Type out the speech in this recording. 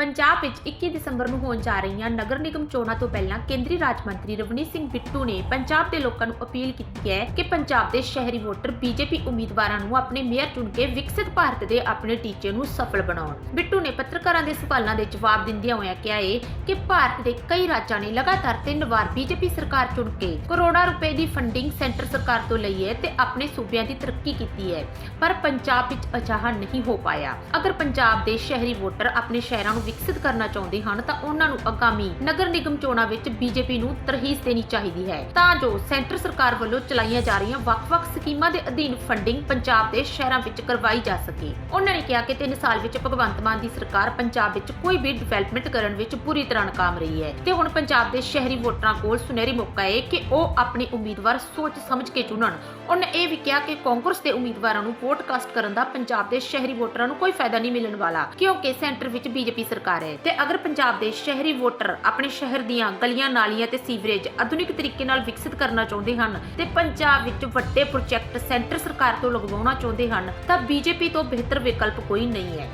ਪੰਜਾਬ ਵਿੱਚ 21 ਦਸੰਬਰ ਨੂੰ ਹੋਣ ਜਾ ਰਹੀਆਂ ਨਗਰ ਨਿਗਮ ਚੋਣਾਂ ਤੋਂ ਪਹਿਲਾਂ ਕੇਂਦਰੀ ਰਾਜ ਮੰਤਰੀ ਰਵਨੀਤ ਸਿੰਘ ਬਿੱਟੂ ਨੇ ਪੰਜਾਬ ਦੇ ਲੋਕਾਂ ਨੂੰ ਅਪੀਲ ਕੀਤੀ ਹੈ ਕਿ ਪੰਜਾਬ ਦੇ ਸ਼ਹਿਰੀ ਵੋਟਰ ਬੀਜੇਪੀ ਉਮੀਦਵਾਰਾਂ ਨੂੰ ਆਪਣੇ ਮੇਅਰ ਚੁਣ ਕੇ ਵਿਕਸਿਤ ਭਾਰਤ ਦੇ ਆਪਣੇ ਟੀਚੇ ਨੂੰ ਸਫਲ ਬਣਾਉਣ। ਬਿੱਟੂ ਨੇ ਪੱਤਰਕਾਰਾਂ ਦੇ ਸਵਾਲਾਂ ਦੇ ਜਵਾਬ ਦਿੰਦਿਆਂ ਹੋਇਆਂ ਕਿਹਾ ਹੈ ਕਿ ਭਾਰਤ ਦੇ ਕਈ ਰਾਜਾਂ ਨੇ ਲਗਾਤਾਰ ਤਿੰਨ ਵਾਰ ਬੀਜੇਪੀ ਸਰਕਾਰ ਚੁਣ ਕੇ ਕਰੋੜਾਂ ਰੁਪਏ ਦੀ ਫੰਡਿੰਗ ਸੈਂਟਰ ਸਰਕਾਰ ਤੋਂ ਲਈ ਹੈ ਤੇ ਆਪਣੇ ਸੂਬਿਆਂ ਦੀ ਤਰੱਕੀ ਕੀਤੀ ਹੈ, ਪਰ ਪੰਜਾਬ ਵਿੱਚ ਅਜਿਹਾ ਨਹੀਂ ਹੋ ਪਾਇਆ। ਅਗਰ ਪੰਜਾਬ ਦੇ ਸ਼ਹਿਰੀ ਵੋਟਰ ਆਪਣੇ ਸ਼ਹਿਰਾਂ ਨੂੰ ਵਿਕਸਿਤ ਕਰਨਾ ਚਾਹੁੰਦੇ ਹਨ ਤਾਂ ਉਹਨਾਂ ਨੂੰ ਆਗਾਮੀ ਨਗਰ ਨਿਗਮ ਚੋਣਾਂ ਵਿੱਚ ਬੀਜੇਪੀ ਨੂੰ ਤਰਹੀਸ ਦੇਣੀ ਚਾਹੀਦੀ ਹੈ। ਤਾਂ ਜੋ ਸੈਂਟਰ ਸਰਕਾਰ ਵੱਲੋਂ ਚਲਾਈਆਂ ਜਾ ਰਹੀਆਂ ਵੱਖ-ਵੱਖ ਸਕੀਮਾਂ ਦੇ ਅਧੀਨ ਫੰਡਿੰਗ ਪੰਜਾਬ ਦੇ ਸ਼ਹਿਰਾਂ ਵਿੱਚ ਕਰਵਾਈ ਜਾ ਸਕੇ। ਉਹਨਾਂ ਨੇ ਕਿਹਾ ਕਿ 3 ਸਾਲ ਵਿੱਚ ਭਗਵੰਤ ਮਾਨ ਦੀ ਸਰਕਾਰ ਪੰਜਾਬ ਵਿੱਚ ਕੋਈ ਵੀ ਡਿਵੈਲਪਮੈਂਟ ਕਰਨ ਵਿੱਚ ਪੂਰੀ ਤਰ੍ਹਾਂ ਨਾਕਾਮ ਰਹੀ ਹੈ। ਤੇ ਹੁਣ ਪੰਜਾਬ ਦੇ ਸ਼ਹਿਰੀ ਵੋਟਰਾਂ ਕੋਲ ਸੁਨਹਿਰੀ ਮੌਕਾ ਹੈ ਕਿ ਉਹ ਆਪਣੇ ਉਮੀਦਵਾਰ ਸੋਚ ਸਮਝ ਕੇ ਚੁਣਨ। ਉਹਨੇ ਇਹ ਵੀ ਕਿਹਾ ਕਿ ਕਾਂਗਰਸ ਦੇ ਉਮੀਦਵਾਰਾਂ ਨੂੰ ਵੋਟ ਕਾਸਟ ਕਰਨ ਦਾ ਪੰਜਾਬ ਦੇ ਸ਼ਹਿਰੀ ਵੋਟਰਾਂ ਨੂੰ ਕੋਈ ਫਾਇਦਾ ਨਹੀਂ ਮਿਲਣ ਵਾਲਾ, ਕਿਉਂਕਿ ਸੈਂਟਰ ਵਿੱਚ ਬੀਜੇਪੀ ਸਰਕਾਰ। ਹੈ ਤੇ ਅਗਰ ਪੰਜਾਬ ਦੇ ਸ਼ਹਿਰੀ ਵੋਟਰ ਆਪਣੇ ਸ਼ਹਿਰ ਦੀਆਂ ਗਲੀਆਂ, ਨਾਲੀਆਂ ਤੇ ਸੀਵਰੇਜ ਆਧੁਨਿਕ ਤਰੀਕੇ ਨਾਲ ਵਿਕਸਿਤ ਕਰਨਾ ਚਾਹੁੰਦੇ ਹਨ ਤੇ ਪੰਜਾਬ ਵਿੱਚ ਵੱਡੇ ਪ੍ਰੋਜੈਕਟ ਸੈਂਟਰ ਸਰਕਾਰ ਤੋਂ ਲਗਵਾਉਣਾ ਚਾਹੁੰਦੇ ਹਨ, ਤਾਂ ਬੀਜੇਪੀ ਤੋਂ ਬਿਹਤਰ ਵਿਕਲਪ ਕੋਈ ਨਹੀਂ ਹੈ।